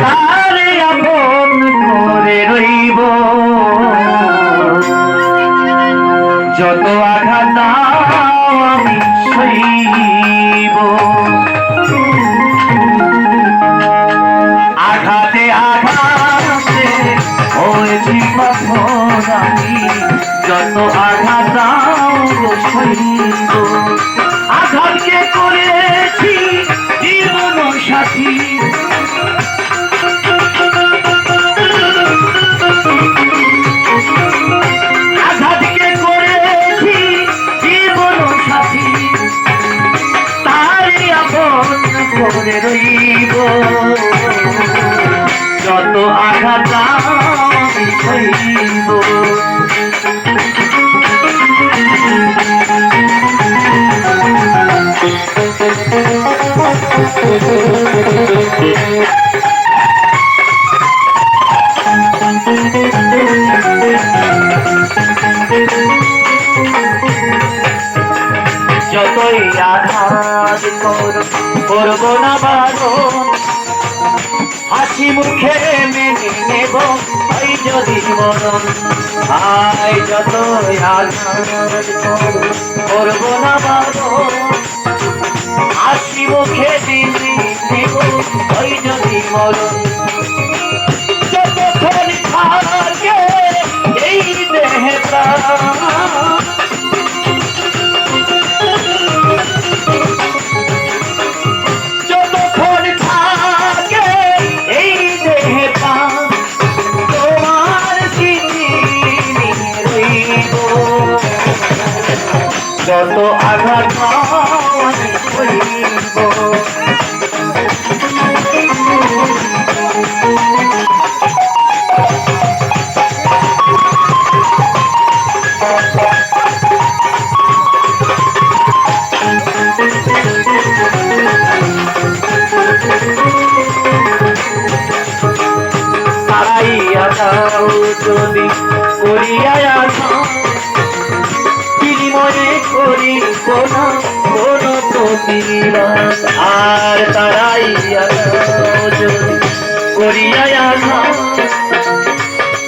তারে আপন করে রইব? যত আঘাত আমি সইব। আঘাতে আঘাতে হয়েছি কখন আমি। যত আঘাত সইব। আমি যতই আঘাত করব না বারণ হাসি মুখে মেনে নেব ওই যদি মরণ আয় যত করব না বাবো হাসি মুখে দিন নেব যদি মরণ যত আঘাত যদি করিয়া কোন কোনো প্রতিবাদ আর তারাই দাও যদি করিয়া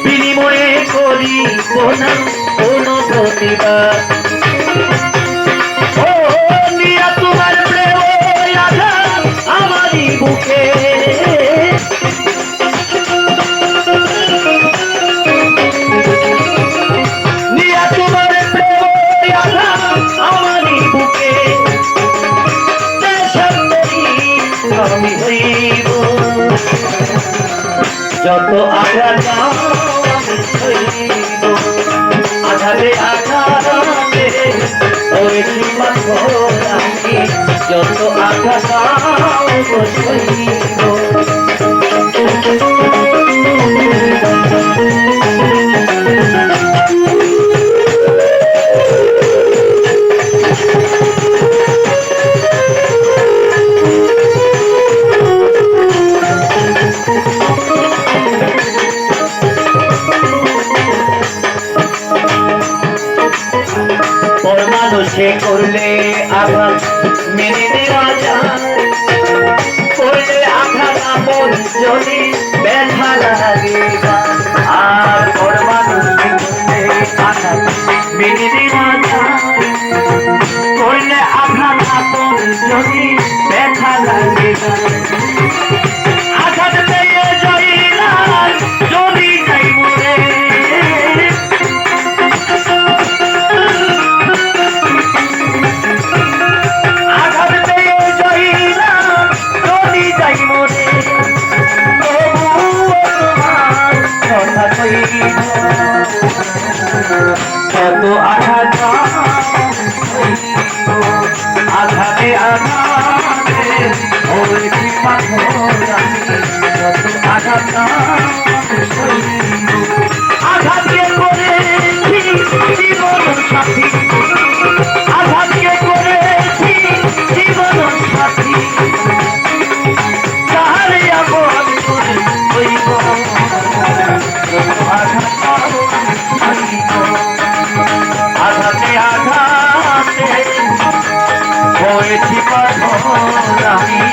বিনিময়ে করি কোনো কোনো প্রতিবাদ যত আঘাত আঘাতে আঘাতে হয়েছি পাথর যত আঘাত মানুষে করলে আঘাত মেনে নেওয়া যায়। করলে আঘাত আপন যদি ব্যথা লাগে আর পর আঘাত মেনে নেওয়া যায়। করলে আঘাত আপন যদি ব্যথা লাগে কত আঘাত আঘাতে আঘাতে হয়েছি পাথর আমি কত আঘাত হয়েছি পাথর আমি